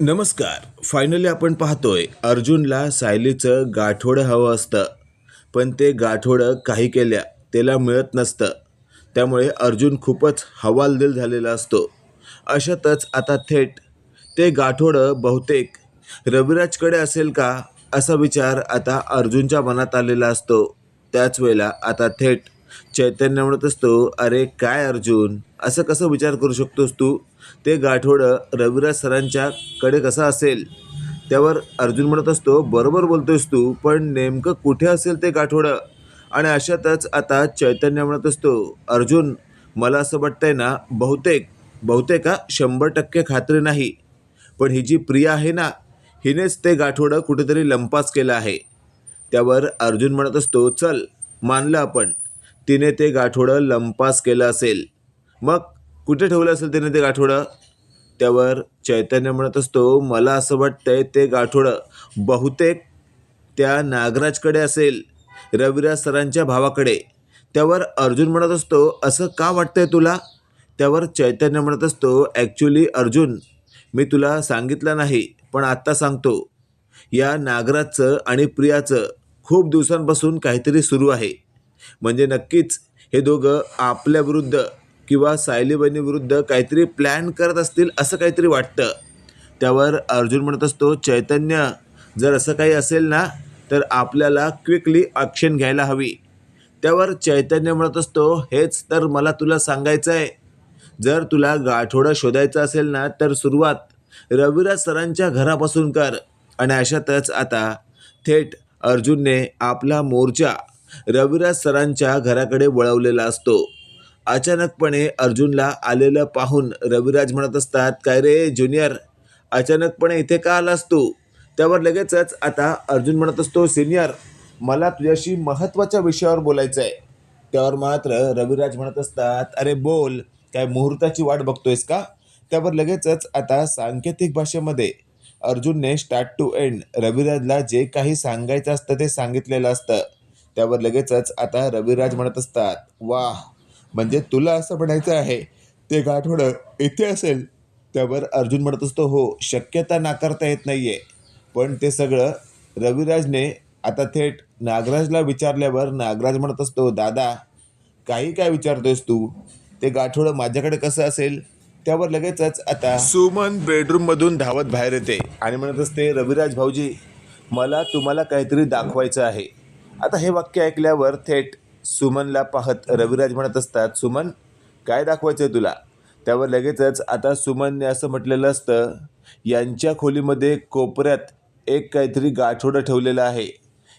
नमस्कार. फायनली आपण पाहतोय अर्जुनला सायलीचं गाठोडं हवं असतं. पण ते गाठोडं काही केल्या त्याला मिळत नसतं. त्यामुळे अर्जुन खूपच हवालदिल झालेला असतो. अशातच आता थेट ते गाठोडं बहुतेक रविराजकडे असेल का असा विचार आता अर्जुनच्या मनात आलेला असतो. त्याच वेळेला आता थेट चैतन्य म्हणत असतो अरे काय अर्जुन? असं कसं विचार करू शकतोस तू? ते गाठोडं रविराज सरांच्या कडे कसं असेल? त्यावर अर्जुन म्हणत असतो बरोबर बोलतोयस तू पण नेमकं कुठे असेल ते गाठोडं? आणि अशातच आता चैतन्य म्हणत असतो अर्जुन मला असं वाटतंय ना बहुतेक बहुतेक हा शंभर टक्के खात्री नाही पण ही जी प्रिया आहे ना हिनेच ते गाठोडं कुठेतरी लंपास केलं आहे. त्यावर अर्जुन म्हणत असतो चल मानलं आपण तिने ते गाठोडं लंपास केलं असेल. मग कुठे ठेवलं असेल तिने ते गाठोडं? त्यावर चैतन्य म्हणत असतो मला असं वाटतंय ते गाठोडं बहुतेक त्या नागराजकडे असेल रविराज सरांच्या भावाकडे. त्यावर अर्जुन म्हणत असतो असं का वाटतंय तुला? त्यावर चैतन्य म्हणत असतो ॲक्च्युली अर्जुन मी तुला सांगितलं नाही पण आत्ता सांगतो. या नागराजचं आणि प्रियाचं खूप दिवसांपासून काहीतरी सुरू आहे. म्हणजे नक्कीच हे दोघं आपल्या विरुद्ध किंवा सायली बहिणीविरुद्ध काहीतरी प्लॅन करत असतील असं काहीतरी वाटतं. त्यावर अर्जुन म्हणत असतो चैतन्य जर असं काही असेल ना तर आपल्याला क्विकली ॲक्शन घ्यायला हवी. त्यावर चैतन्य म्हणत असतो हेच तर मला तुला सांगायचं आहे जर तुला गाठोडं शोधायचं असेल ना तर सुरुवात रविराज सरांच्या घरापासून कर. आणि अशातच आता थेट अर्जुनने आपला मोर्चा रविराज सरांच्या घराकडे वळवलेला असतो. अचानकपणे अर्जुनला आलेलं पाहून रविराज म्हणत असतात काय रे ज्युनियर अचानकपणे इथे का आलास तू? त्यावर लगेचच आता अर्जुन म्हणत असतो सिनियर मला तुझ्याशी महत्त्वाच्या विषयावर बोलायचं आहे त्यावर मात्र रविराज म्हणत असतात अरे बोल काय मुहूर्ताची वाट बघतोयस का? त्यावर लगेचच आता सांकेतिक भाषेमध्ये अर्जुनने स्टार्ट टू एंड रविराजला जे काही सांगायचं असतं ते सांगितलेलं असतं. त्यावर लगेचच आता रविराज म्हणत असतात वाह म्हणजे तुला असं म्हणायचं आहे ते गाठोडं इथे असेल त्यावर अर्जुन म्हणत असतो हो शक्यता नाकारता येत नाही आहे पण ते सगळं रविराजने आता थेट नागराजला विचारल्यावर नागराज म्हणत असतो दादा काही काय विचारतोयस तू? ते गाठोडं माझ्याकडे कसं असेल? त्यावर लगेचच आता सुमन बेडरूममधून धावत बाहेर येते आणि म्हणत असते रविराज भाऊजी मला तुम्हाला काहीतरी दाखवायचं आहे. आता हे वाक्य ऐकल्यावर थेट सुमनला पाहत रविराज म्हणत असतात सुमन काय दाखवायचं आहे तुला? त्यावर लगेचच आता सुमनने असं म्हटलेलं असतं यांच्या खोलीमध्ये कोपऱ्यात एक काहीतरी गाठोडं ठेवलेलं आहे.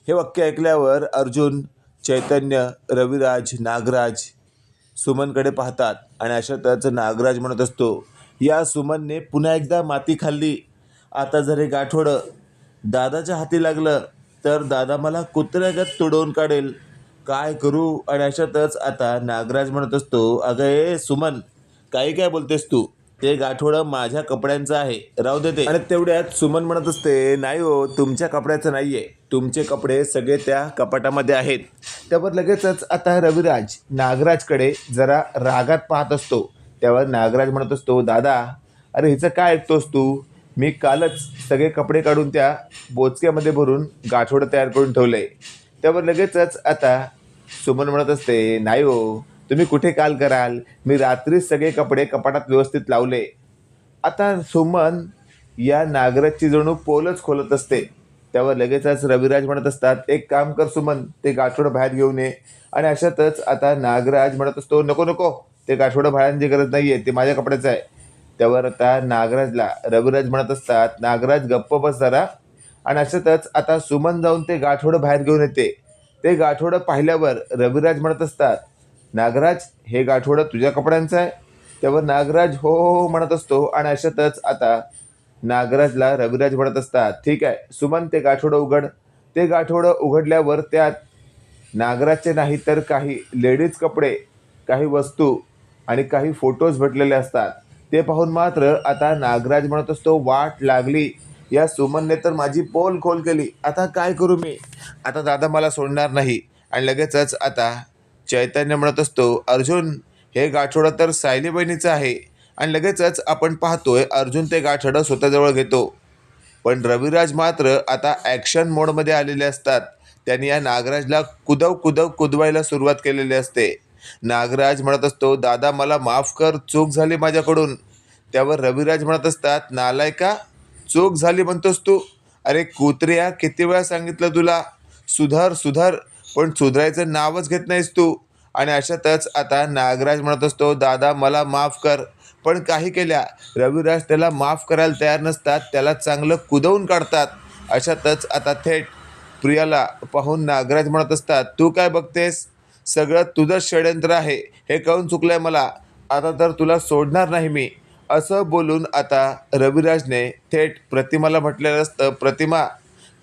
हे वाक्य ऐकल्यावर अर्जुन चैतन्य रविराज नागराज सुमनकडे पाहतात आणि अशातच नागराज म्हणत असतो या सुमनने पुन्हा एकदा माती खाल्ली. आता जर हे गाठोडं दादाच्या हाती लागलं तर दादा मला कुत्र्यागत तुडवून काढेल. काय करू? आणि अशातच आता नागराज म्हणत असतो अगं ए सुमन काही काय बोलतेस तू? ते गाठोडं माझ्या कपड्यांचं आहे. राहू दे ते. आणि तेवढ्यात सुमन म्हणत असते नाही हो तुमच्या कपड्याचं नाही आहे तुमचे कपडे सगळे त्या कपाटामध्ये आहेत. त्यावर लगेचच आता रविराज नागराजकडे जरा रागात पाहत असतो. त्यावर नागराज म्हणत असतो दादा अरे हिचं काय ऐकतोस तू? मी कालच सगळे कपडे काढून त्या बोचक्यामध्ये भरून गाठोडं तयार करून ठेवलं. आहे त्यावर लगेचच आता सुमन म्हणत असते नाही हो तुम्ही कुठे काल कराल? मी रात्रीच सगळे कपडे कपाटात व्यवस्थित लावले. आता सुमन या नागराजची जणू पोलच खोलत असते. त्यावर लगेचच रविराज म्हणत असतात एक काम कर सुमन ते गाठोडं बाहेर घेऊन ये. आणि अशातच आता नागराज म्हणत असतो नको नको ते गाठोडं बाहेरची गरज नाही आहे ते माझ्या कपड्याचं आहे. त्यावर आता नागराजला रविराज म्हणत असतात नागराज गप्प बस जरा. आणि अशातच आता सुमन जाऊन ते गाठोडं बाहेर घेऊन येते. ते गाठोडं पाहिल्यावर रविराज म्हणत असतात नागराज हे गाठोडं तुझ्या कपड्यांचं आहे? त्यावर नागराज हो हो हो म्हणत असतो आणि अशातच आता नागराजला रविराज म्हणत असतात ठीक आहे सुमन ते गाठोडं उघड. ते गाठोडं उघडल्यावर त्यात नागराजचे नाही तर काही लेडीज कपडे काही वस्तू आणि काही फोटोज भेटलेले असतात. ते पाहून मात्र आता नागराज म्हणत असतो वाट लागली. या सुमनने तर माझी पोल खोल केली. आता काय करू मी? आता दादा मला सोडणार नाही. आणि लगेचच आता चैतन्य म्हणत असतो अर्जुन हे गाठोडं तर सायली बहिणीचं आहे. आणि लगेचच आपण पाहतोय अर्जुन ते गाठोडं स्वतःजवळ घेतो. पण रविराज मात्र आता ॲक्शन मोडमध्ये आलेले असतात. त्यांनी या नागराजला कुदव कुदव कुदवायला सुरुवात केलेली असते. नागराज म्हणत असतो दादा मला माफ कर चूक झाली माझ्याकडून. त्यावर रविराज म्हणत असतात नालायका चूक झाली म्हणतोस तू? अरे कुत्र्या किती वेळा सांगितलं तुला? सुधार सुधार पण सुधारायचं नावच घेत नाहीस तू. आणि अशातच आता नागराज म्हणत असतो दादा मला माफ कर. पण काही केल्या रविराज त्याला माफ करायला तयार नसतात त्याला चांगलं कुदवून काढतात. अशातच आता थेट प्रियाला पाहून नागराज म्हणत असतात तू काय बघतेस? सगळं तुझंच षडयंत्र आहे. हे कळून चुकलंय मला. आता तर तुला सोडणार नाही मी. असं बोलून आता रविराजने थेट प्रतिमाला म्हटलेलं असतं प्रतिमा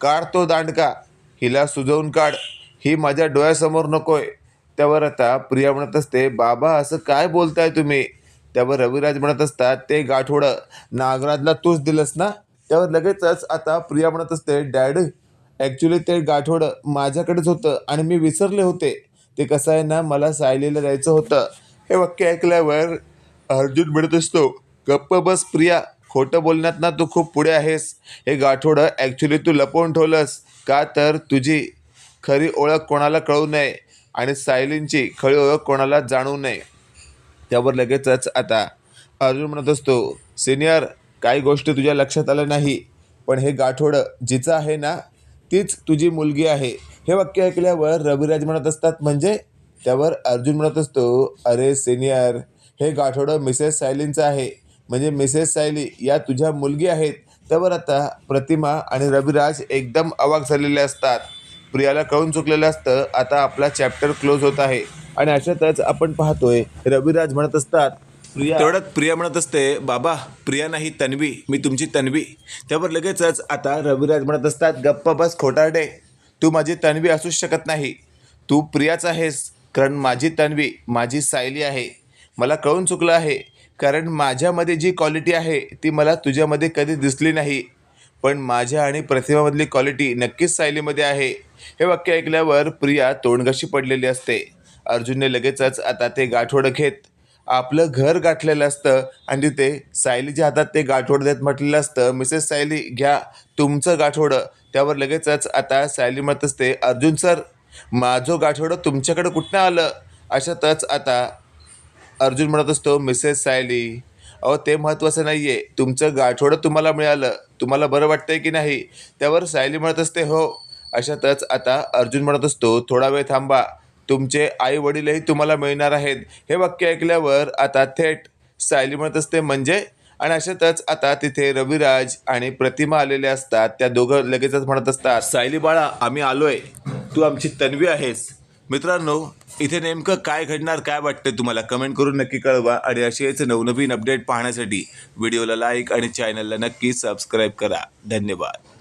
काढ तो दांडका हिला सुजवून काढ ही माझ्या डोळ्यासमोर नकोय. त्यावर आता प्रिया म्हणत असते बाबा असं काय बोलताय तुम्ही? त्यावर रविराज म्हणत असतात ते गाठोडं नागराजला तूच दिलंस ना? त्यावर लगेचच आता प्रिया म्हणत असते डॅड ॲक्च्युली ते गाठोडं माझ्याकडेच होतं आणि मी विसरले होते. ते कसं आहे ना मला सायलीला द्यायचं होतं. हे वाक्य ऐकल्यावर अर्जुन म्हणत असतो गप्प बस प्रिया खोटं बोलण्यात ना तू खूप पुढे आहेस. हे गाठोडं ॲक्च्युली तू लपवून ठेवलंस. का तर तुझी खरी ओळख कोणाला कळू नये आणि सायलींची खरी ओळख कोणाला जाणू नये. त्यावर लगेचच आता अर्जुन म्हणत असतो सिनियर काही गोष्टी तुझ्या लक्षात आल्या नाही पण हे गाठोडं जिचं आहे ना तीच तुझी मुलगी आहे. हे वाक्य ऐकल्यावर रविराज म्हणत असतात म्हणजे? त्यावर अर्जुन म्हणत असतो अरे सिनियर हे गाठोडं मिसेस सायलींचं आहे. म्हणजे मिसेस सायली या तुझ्या मुलगी आहेत त्यावर आता प्रतिमा आणि रविराज एकदम अवाक झालेले असतात. प्रियाला कळून चुकलेलं असतं आता आपला चॅप्टर क्लोज होत आहे. आणि अशातच आपण पाहतोय रविराज म्हणत असतात प्रिया. तेवढ्यात प्रिया म्हणत असते बाबा प्रिया नाही तन्वी. मी तुमची तन्वी. त्यावर लगेचच आता रविराज म्हणत असतात गप्प बस खोटारडे. तू माझी तन्वी असूच शकत नाही. तू प्रियाच आहेस कारण माझी तन्वी माझी सायली आहे. मला कळून चुकलं आहे. कारण माझ्यामध्ये जी क्वालिटी आहे ती मला तुझ्यामध्ये कधी दिसली नाही. पण माझ्या आणि प्रतिभामधली क्वालिटी नक्कीच सायलीमध्ये आहे. हे वाक्य ऐकल्यावर प्रिया तोंडगाशी पडलेली असते. अर्जुनने लगेचच आता ते गाठोडं घेत आपलं घर गाठलेलं असतं. आणि तिथे सायलीच्या हातात ते गाठोडं देत म्हटलेलं असतं मिसेस सायली घ्या तुमचं गाठोडं. त्यावर लगेचच आता सायली म्हणत असते अर्जुन सर माझं गाठोडं तुमच्याकडं कुठनं आलं? अशातच आता अर्जुन म्हणत असतो मिसेस सायली अहो ते महत्त्वाचं नाही आहे तुमचं गाठोडं तुम्हाला मिळालं. तुम्हाला बरं वाटतंय की नाही? त्यावर सायली म्हणत असते हो. अशातच आता अर्जुन म्हणत असतो थोडा वेळ थांबा. तुमचे आई वडीलही तुम्हाला मिळणार आहेत. हे वाक्य ऐकल्यावर आता थेट सायली म्हणत असते म्हणजे? आणि अशातच आता तिथे रविराज आणि प्रतिमा आलेले असतात. त्या दोघं लगेचच म्हणत असतात सायली बाळा आम्ही आलोय. तू आमची तन्वी आहेस. मित्रांनो इथे नेमकं काय घडणार काय वाटतं तुम्हाला? कमेंट करून नक्की कळवा आणि असेच नवनवीन अपडेट पाहण्यासाठी व्हिडिओला लाईक आणि चॅनलला नक्की सबस्क्राईब करा. धन्यवाद.